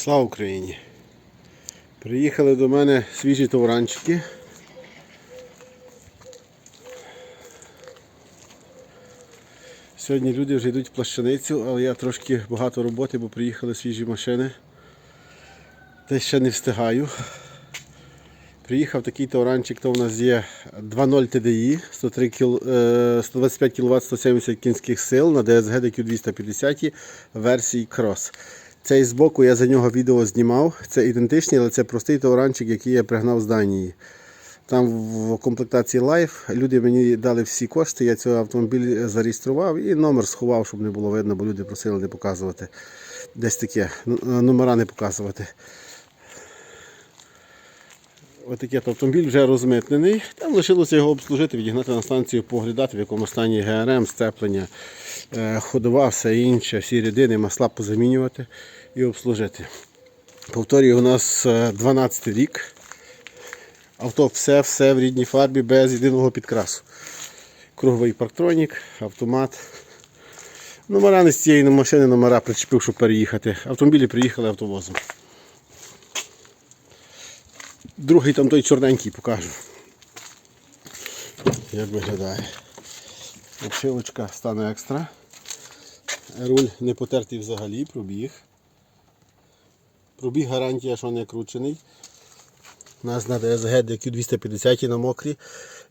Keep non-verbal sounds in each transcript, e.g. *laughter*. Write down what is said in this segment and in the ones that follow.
Слава Україні! Приїхали до мене свіжі товаранчики. Сьогодні люди вже йдуть в плащаницю, але я трошки багато роботи, бо приїхали свіжі машини. Десь ще не встигаю. Приїхав такий товаранчик, то у нас є 2.0 TDI, 103 кіл, е, 125 кВт, 170 кінських сил на DSG DQ 250 версії Cross. Цей збоку я за нього відео знімав. Це ідентичний, але це простий товаранчик, який я пригнав з Данії. Там в комплектації Life люди мені дали всі кошти, я цей автомобіль зареєстрував і номер сховав, щоб не було видно, бо люди просили не показувати. Десь таке, номера не показувати. Отакий от автомобіль вже розмитнений. Там лишилося його обслужити, відігнати на станцію, поглядати, в якому стані ГРМ, сцеплення, е, ходова, все інше, всі рідини, масла позамінювати і обслужити. Повторюю, у нас е, 12 рік. Авто все, все в рідній фарбі без єдиного підкрасу. Круговий парктронік, автомат. Номера не з цієї машини, номера причепив, щоб переїхати. Автомобілі приїхали автовозом. Другий там той чорненький покажу. Як виглядає. Обшивочка стане екстра. Руль не потертий взагалі, пробіг. Пробіг гарантія, що не кручений. У нас на DSG DQ 250 на мокрі.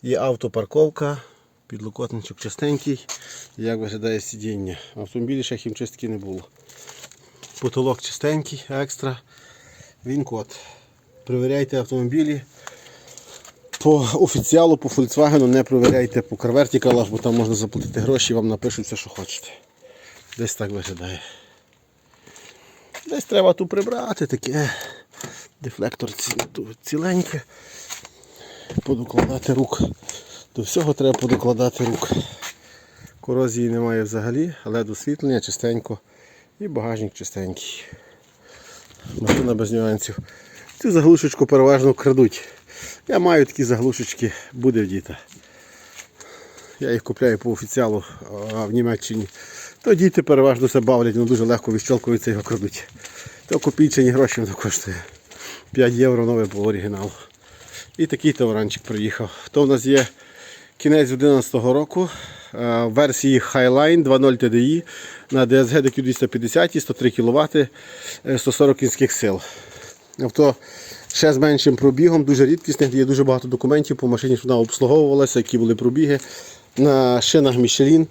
Є автопарковка, підлокотничок чистенький. Як виглядає сидіння. В автомобілі ще хімчистки не було. Потолок чистенький, екстра. Він код. Перевіряйте автомобілі. По офіціалу, по Volkswagen не перевіряйте по CarVertical, бо там можна заплатити гроші, вам напишуть все, що хочете. Десь так виглядає. Десь треба тут прибрати таке. Дефлектор ці- ціленьке. Подокладати рук. До всього треба подокладати рук. Корозії немає взагалі, але освітлення чистенько. І багажник чистенький. Машина без нюансів. Цю заглушечку переважно крадуть. Я маю такі заглушечки, буде в діта. Я їх купляю по офіціалу а в Німеччині. То діти переважно все бавлять, ну дуже легко відщолкуються і його крадуть. То копійчені гроші воно коштує. 5 євро нове по оригіналу. І такий товаранчик приїхав. То в нас є кінець 2011 року. е, Версії Highline 2.0 TDI на DSG DQ 250 і 103 кВт, 140 кінських сил. Авто ще з меншим пробігом, дуже рідкісних, є дуже багато документів по машині, що вона обслуговувалася, які були пробіги. На шинах Michelin,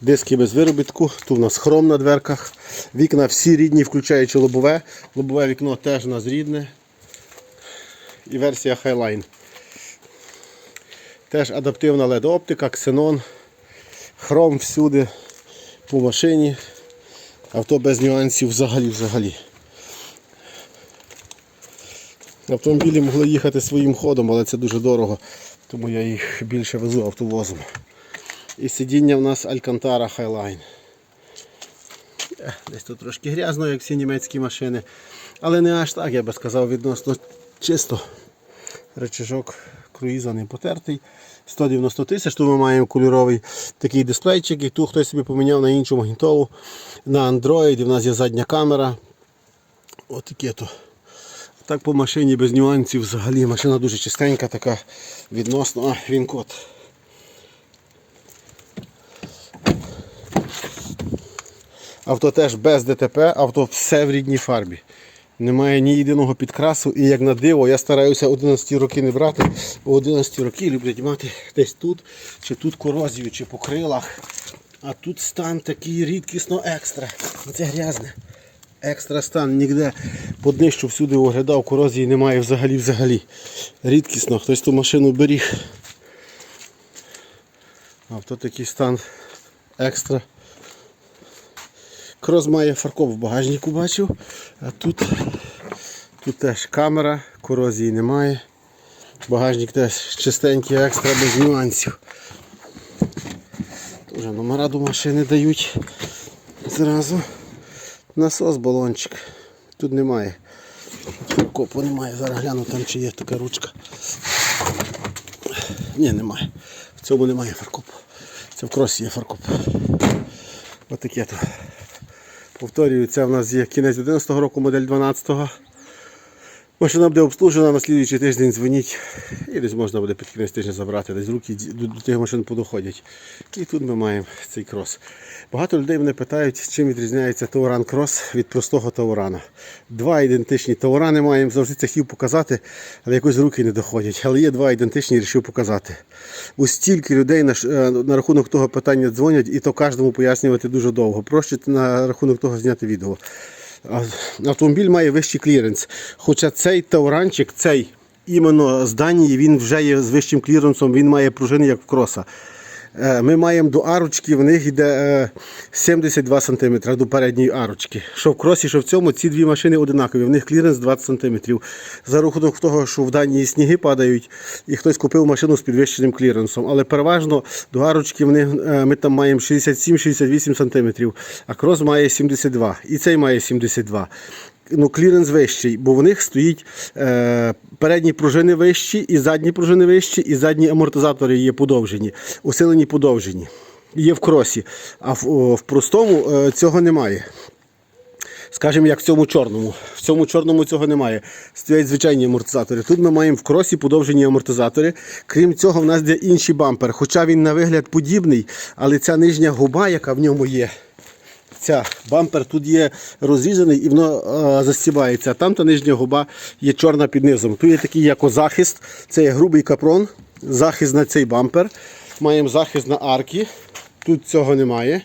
диски без виробітку, тут у нас хром на дверках, вікна всі рідні, включаючи лобове. Лобове вікно теж у нас рідне. І версія Highline. Теж адаптивна LED оптика, ксенон, хром всюди по машині. Авто без нюансів взагалі взагалі. Автомобілі могли їхати своїм ходом, але це дуже дорого, тому я їх більше везу автовозом. І сидіння в нас Alcantara Highline. Десь тут трошки грязно, як всі німецькі машини. Але не аж так, я би сказав, відносно чисто. Речажок круїза не потертий. 190 тисяч, тут ми маємо кольоровий такий дисплейчик, і тут хтось собі поміняв на іншу магнітолу на Android, і в нас є задня камера. Ось таке то. Так по машині без нюансів взагалі. Машина дуже чистенька, така відносно. А, він код. Авто теж без ДТП, авто все в рідній фарбі. Немає ні єдиного підкрасу і як на диво, я стараюся 11 роки не брати, бо 11 роки люблять мати десь тут, чи тут корозію, чи по крилах. А тут стан такий рідкісно екстра. Це грязне. Екстра стан ніде по днищу всюди оглядав, корозії немає взагалі взагалі. Рідкісно, хтось ту машину беріг. Авто такий стан екстра. Кроз має фаркоп в багажнику бачив, а тут, тут теж камера, корозії немає. Багажник теж чистенький, екстра без нюансів. Тоже номера до машини дають зразу. Насос балончик. Тут немає. Фаркопу немає. Зараз гляну там чи є така ручка. Ні, немає. В цьому немає фаркопу. Це в кросі є фаркоп. Отаке то. Повторюю, це в нас є кінець 11 року, модель 12-го. Машина буде обслужена, на слідуючий тиждень дзвоніть і десь можна буде під кінець тижня забрати, десь руки до, до тих машин подоходять. І тут ми маємо цей крос. Багато людей мене питають, чим відрізняється Тауран Крос від простого Таурана. Два ідентичні Таурани маємо, завжди це хотів показати, але якось руки не доходять. Але є два ідентичні, вирішив показати. Ось стільки людей на, е, на рахунок того питання дзвонять, і то кожному пояснювати дуже довго. Проще на рахунок того зняти відео. Автомобіль має вищий кліренс. Хоча цей тауранчик, цей іменно з Данії, він вже є з вищим кліренсом, він має пружини як в кроса. Е, Ми маємо до арочки, в них йде е, 72 см до передньої арочки. Що в кросі, що в цьому, ці дві машини одинакові, в них кліренс 20 см. За рахунок того, що в Данії сніги падають, і хтось купив машину з підвищеним кліренсом. Але переважно до арочки в них, е, ми там маємо 67-68 см, а крос має 72 і цей має 72 ну, кліренс вищий, бо в них стоїть е, передні пружини вищі, і задні пружини вищі, і задні амортизатори є подовжені, усилені подовжені. Є в кросі. А в, в простому е, цього немає. Скажімо, як в цьому чорному. В цьому чорному цього немає. Стоять звичайні амортизатори. Тут ми маємо в кросі подовжені амортизатори. Крім цього, в нас є інший бампер. Хоча він на вигляд подібний, але ця нижня губа, яка в ньому є, ця бампер тут є розрізаний і воно е, застібається. Там та нижня губа є чорна під низом. Тут є такий як захист, це є грубий капрон, захист на цей бампер. Маємо захист на арки. Тут цього немає.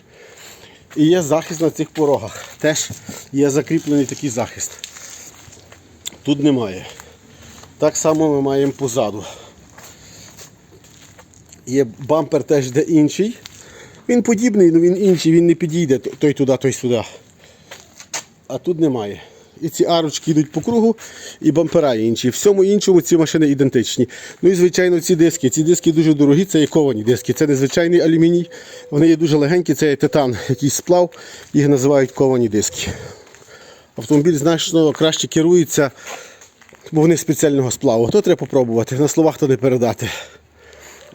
І є захист на цих порогах. Теж є закріплений такий захист. Тут немає. Так само ми маємо позаду. Є бампер теж де інший. Він подібний, але він інший, він не підійде той туди, той сюди. А тут немає. І ці арочки йдуть по кругу, і бампера інші. Всьому іншому ці машини ідентичні. Ну і звичайно ці диски. Ці диски дуже дорогі, це є ковані диски. Це не звичайний алюміній. Вони є дуже легенькі, це є титан, якийсь сплав, їх називають ковані диски. Автомобіль значно краще керується, бо вони спеціального сплаву. То треба попробувати, на словах то не передати.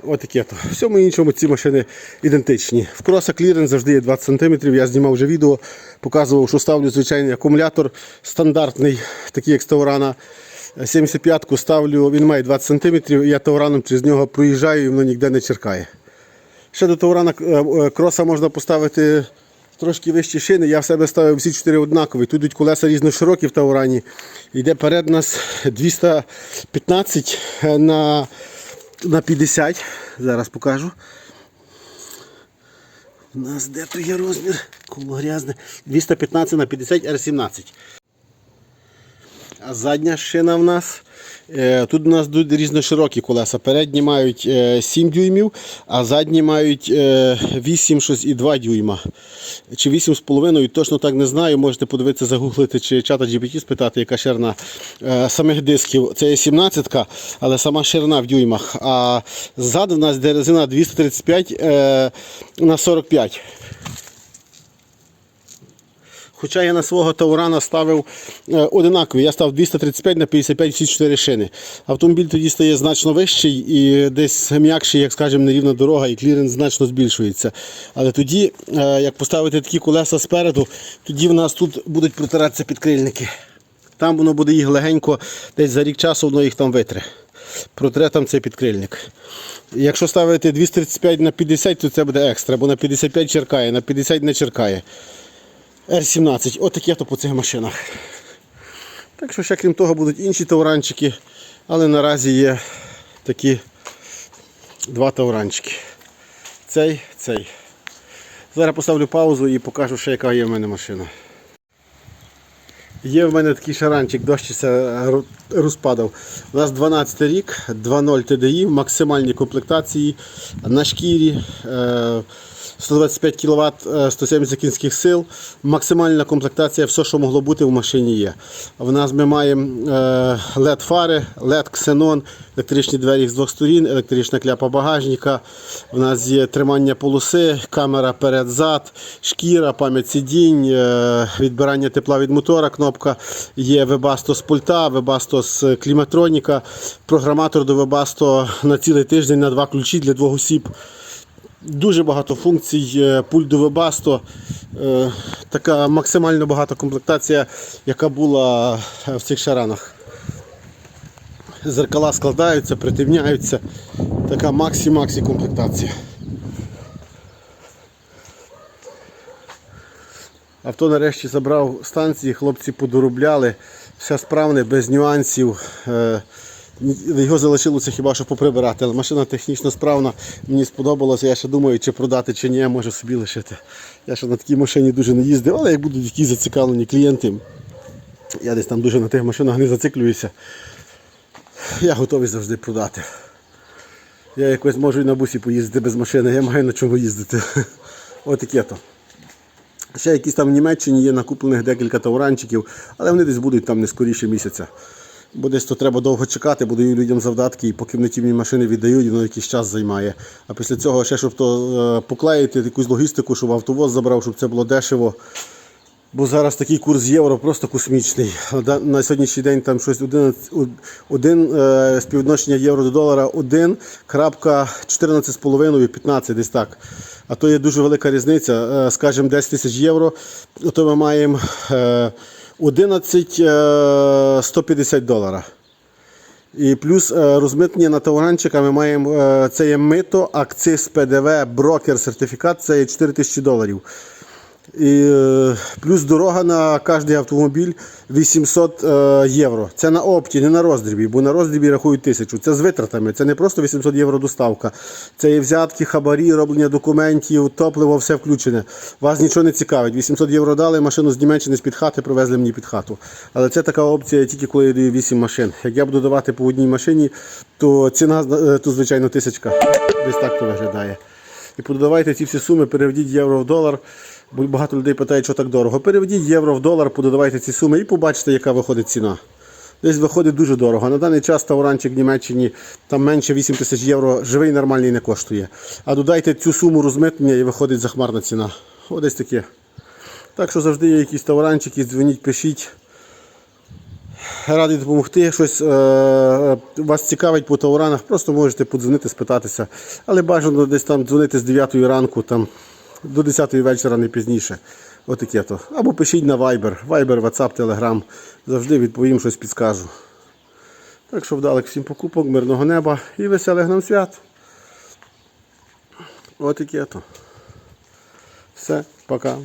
Отаке то. Всьому іншому ці машини ідентичні. В кроса кліренс завжди є 20 см. Я знімав вже відео, показував, що ставлю звичайний акумулятор стандартний, такий як з Таурана. 75-ку ставлю, він має 20 см, я Таураном через нього проїжджаю і воно ніде не черкає. Ще до Таурана е, е, кроса можна поставити трошки вищі шини. Я в себе ставив всі чотири однакові. Тут йдуть колеса різноширокі в Таурані. Йде перед нас 215 на на 50. Зараз покажу. У нас де то є розмір? Коло грязне. 215 на 50 R17. А задня шина в нас. Е, Тут у нас різноширокі колеса. Передні мають е, 7 дюймів, а задні мають е, 8 щось і 2 дюйма. Чи 8,5, точно так не знаю. Можете подивитися, загуглити чи чата GPT спитати, яка ширина е, самих дисків. Це є 17, але сама ширина в дюймах. А ззаду в нас йде резина 235 е, на 45. Хоча я на свого Таурана ставив е, одинакові. Я став 235 на 55 всі 4 шини. Автомобіль тоді стає значно вищий і десь м'якший, як скажемо, нерівна дорога, і кліренс значно збільшується. Але тоді, е, як поставити такі колеса спереду, тоді в нас тут будуть протиратися підкрильники. Там воно буде їх легенько, десь за рік часу воно їх там витре. Протре там цей підкрильник. Якщо ставити 235 на 50, то це буде екстра, бо на 55 черкає, на 50 не черкає. R17. Отаке то по цих машинах. Так що ще крім того будуть інші тауранчики, але наразі є такі два тауранчики. Цей, цей. Зараз поставлю паузу і покажу ще яка є в мене машина. Є в мене такий шаранчик, дощ це розпадав. У нас 12 рік, 2.0 TDI, в максимальній комплектації на шкірі. е, 125 кВт, 170 кінських сил. Максимальна комплектація, все, що могло бути в машині є. В нас ми маємо LED фари, LED ксенон, електричні двері з двох сторін, електрична кляпа багажника. У нас є тримання полоси, камера перед-зад, шкіра, пам'ять сидінь, е, відбирання тепла від мотора, кнопка. Є Webasto з пульта, Webasto з кліматроніка, програматор до Webasto на цілий тиждень на два ключі для двох осіб. Дуже багато функцій, е, пульт до Webasto, е, така максимально багата комплектація, яка була е, в цих шаранах. Зеркала складаються, притемняються. Така максі-максі комплектація. Авто нарешті забрав станції, хлопці подоробляли, все справне, без нюансів. Його залишилося хіба що поприбирати, але машина технічно справна, мені сподобалося, я ще думаю, чи продати, чи ні, може собі лишити. Я ще на такій машині дуже не їздив, але як будуть якісь зацікавлені клієнти, я десь там дуже на тих машинах не зациклююся. Я готовий завжди продати. Я якось можу і на бусі поїздити без машини, я маю на чому їздити. *laughs* Отаке то. Ще якісь там в Німеччині є накуплених декілька тауранчиків, але вони десь будуть там не скоріше місяця. Бо десь то треба довго чекати, бо даю людям завдатки, і поки ті машини віддають, воно якийсь час займає. А після цього ще, щоб то е, поклеїти якусь логістику, щоб автовоз забрав, щоб це було дешево. Бо зараз такий курс євро просто космічний. На сьогоднішній день там щось 11, у- один е, співвідношення євро до долара 1,14,5 15 десь так. А то є дуже велика різниця. Е, скажімо, 10 тисяч євро, то ми маємо 11 доларів. 150 долара. І плюс е, розмитнення на товаранчика ми маємо е, це є мито, акциз, ПДВ, брокер, сертифікат, це є 4 тисячі доларів. І, е, плюс дорога на кожний автомобіль 800 е, євро. Це на опті, не на роздрібі, бо на роздрібі рахують тисячу. Це з витратами. Це не просто 800 євро доставка. Це і взятки, хабарі, роблення документів, топливо, все включене. Вас нічого не цікавить. 800 євро дали, машину з Німеччини з під хати привезли мені під хату. Але це така опція тільки коли я даю 8 машин. Як я буду давати по одній машині, то ціна е, то, звичайно, тисячка. Десь так то виглядає. І подавайте ці всі суми, переведіть євро в долар. Багато людей питають, що так дорого. Переведіть євро в долар, подавайте ці суми і побачите, яка виходить ціна. Десь виходить дуже дорого. На даний час тауранчик в Німеччині там менше 8 тисяч євро живий нормальний не коштує. А додайте цю суму розмитнення і виходить захмарна ціна. О, десь таке. Так що завжди є якісь тауранчики, дзвоніть, пишіть. Радий допомогти. Щось е, вас цікавить по тауранах, просто можете подзвонити, спитатися. Але бажано десь там дзвонити з 9 ранку там, до 10 вечора, не пізніше. Отаке то. Або пишіть на Viber, Viber, WhatsApp, Telegram. Завжди відповім, щось підскажу. Так що вдалих всім покупок, мирного неба і веселих нам свят. Отаке то. Все, пока.